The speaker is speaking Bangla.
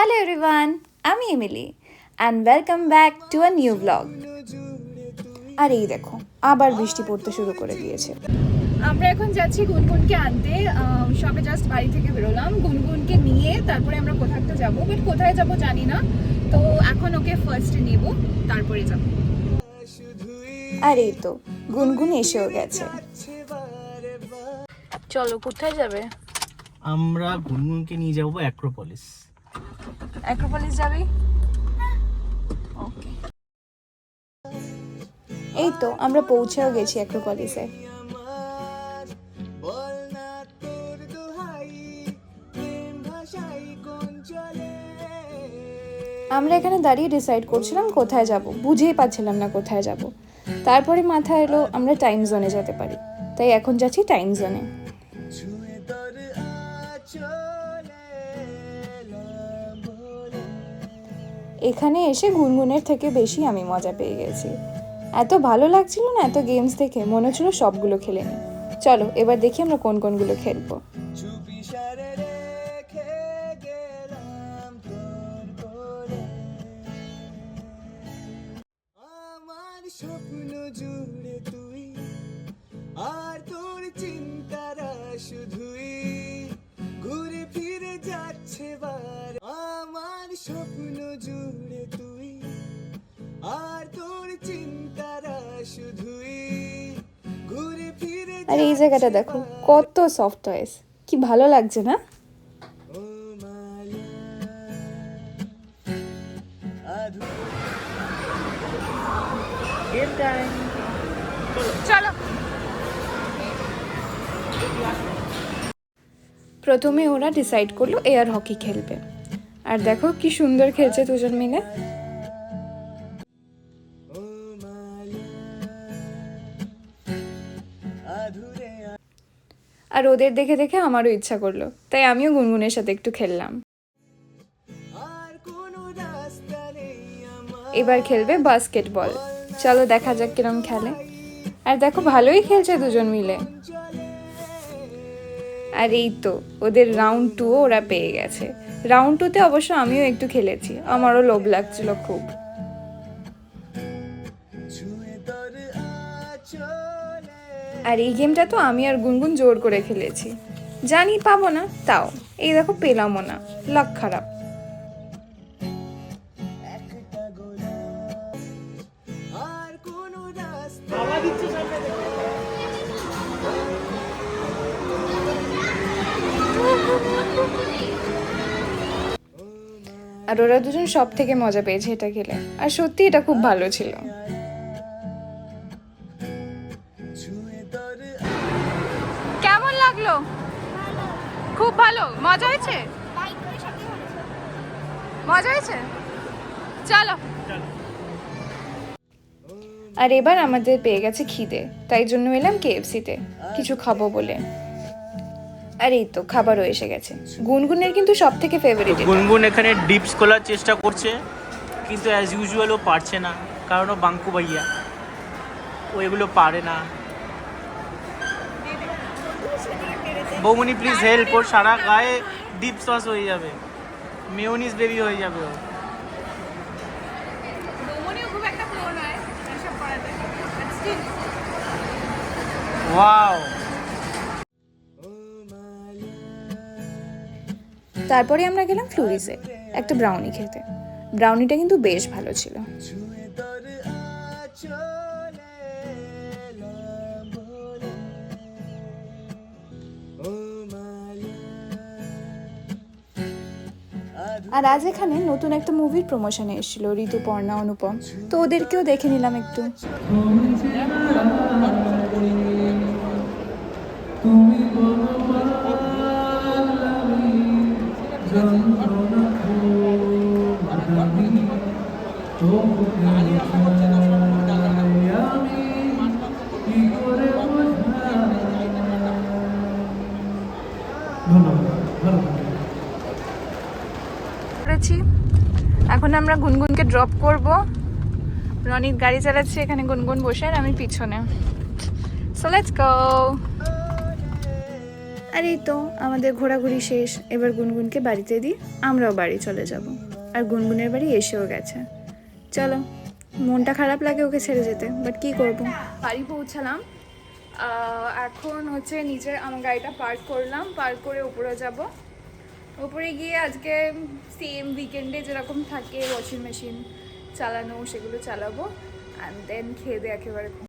এভরিওয়ান আমি Emily and welcome back to a new blog আর এই দেখো আবার বৃষ্টি পড়তে শুরু করে দিয়েছে। আমরা এখন যাচ্ছি গুনগুনকে আনতে। সবে জাস্ট বাড়ি থেকে বেরোলাম। গুনগুনকে নিয়ে তারপরে আমরা কোথাও তো যাব। বাট কোথায় যাব জানি না। তো এখন ওকে ফার্স্টে নেব তারপরে যাব। আর এই তো গুনগুন এসেও গেছে। চলো কোথায় যাবে? আমরা গুনগুনকে নিয়ে যাব অ্যাক্রোপলিস অ্যাক্রোপলিস যাবি? ওকে এই তো, আমরা পৌঁছেও গেছি অ্যাক্রোপলিসে আমরা এখানে দাঁড়িয়ে ডিসাইড করছিলাম কোথায় যাব। বুঝেই পাচ্ছিলাম না কোথায় যাব। তারপরে মাথায় এলো, আমরা টাইম জোনে যেতে পারি। তাই এখন যাচ্ছি টাইম জোনে এখানে এসে গুনগুনের থেকে বেশি আমি মজা পেয়ে গেছি। এত ভালো লাগছিল না এত গেমস দেখে? মনে হচ্ছিল সবগুলো খেলে নি। চলো, এবার দেখি আমরা কোন কোনগুলো খেলব। স্বপ্ন জুড়ে আর এই জায়গাটা দেখো কত সফট টয়েস কি ভালো লাগছে না? চলো। প্রথমে ওরা ডিসাইড করল এয়ার হকি খেলবে। আর দেখো কি সুন্দর খেলছে দুজন মিলে। আর ওদের দেখে দেখে আমারও ইচ্ছা করল। তাই আমিও গুনগুনের সাথে একটু খেললাম। এবার খেলবে বাস্কেটবল। চলো দেখা যাক কিরম খেলে। আর দেখো, ভালোই খেলছে দুজন মিলে। আর এই তো, ওদের রাউন্ড টু ওরা পেয়ে গেছে। রাউন্ড টুতে অবশ্য আমিও একটু খেলেছি। আমারও লোভ লাগছিল খুব। আর এই গেমটা তো আমি আর গুনগুন জোর করে খেলেছি। জানি পাবো না, তাও। এই দেখো, পেলামও না। লাক খারাপ। আর ওরা দুজন সব থেকে মজা পেয়েছে এটা খেলে। আর সত্যি এটা খুব ভালো ছিল। লাগল? খুব ভালো। মজা হয়েছে? মজা হয়েছে? চলো। আর এবার আমাদের পেয়ে গেছে খিদে তাই জন্য এলাম কেএফসিতে। কিছু খাব বলে। আর এই তো খাবারও এসে গেছে। গুনগুনের কিন্তু সব থেকে ফেভারিট গুনগুন এখানে ডিপস খোলার চেষ্টা করছে কিন্তু অ্যাজ ইউজুয়াল ও পারছে না কারণ ও বাঙ্কু ভাইয়া। ও এগুলো পারে না। বৌমনি প্লিজ হেল্প ওর সারা গায়ে ডিপ সস হয়ে যাবে। মেয়নিস বেবি হয়ে যাবে ও। ওয়াও তারপরে আমরা গেলাম ফ্লুরিসে একটা ব্রাউনি খেতে। ব্রাউনিটা কিন্তু বেশ ভালো ছিল। আর আজ এখানে নতুন একটা মুভির প্রমোশনে এসেছিল ঋতুপর্ণা অনুপম। তো ওদেরকেও দেখে নিলাম একটু। করেছি। এখন আমরা গুনগুনকে ড্রপ করব। রনিত গাড়ি চালাচ্ছে এখানে গুনগুন বসে আর আমি পিছনে। সো লেটস গো আর এই তো আমাদের ঘোরাঘুরি শেষ। এবার গুনগুনকে বাড়িতে দিই আমরাও বাড়ি চলে যাব। আর গুনগুনের বাড়ি এসেও গেছে। চলো মনটা খারাপ লাগে ওকে ছেড়ে যেতে বাট কি করব? বাড়ি পৌঁছালাম। এখন হচ্ছে নিজের আমার গাড়িটা পার্ক করলাম পার্ক করে উপরে যাব। উপরে গিয়ে আজকে সেম উইকেন্ডে যেরকম থাকে ওয়াশিং মেশিন চালানো, সেগুলো চালাবো অ্যান্ড দেন খেয়ে দিয়ে একেবারে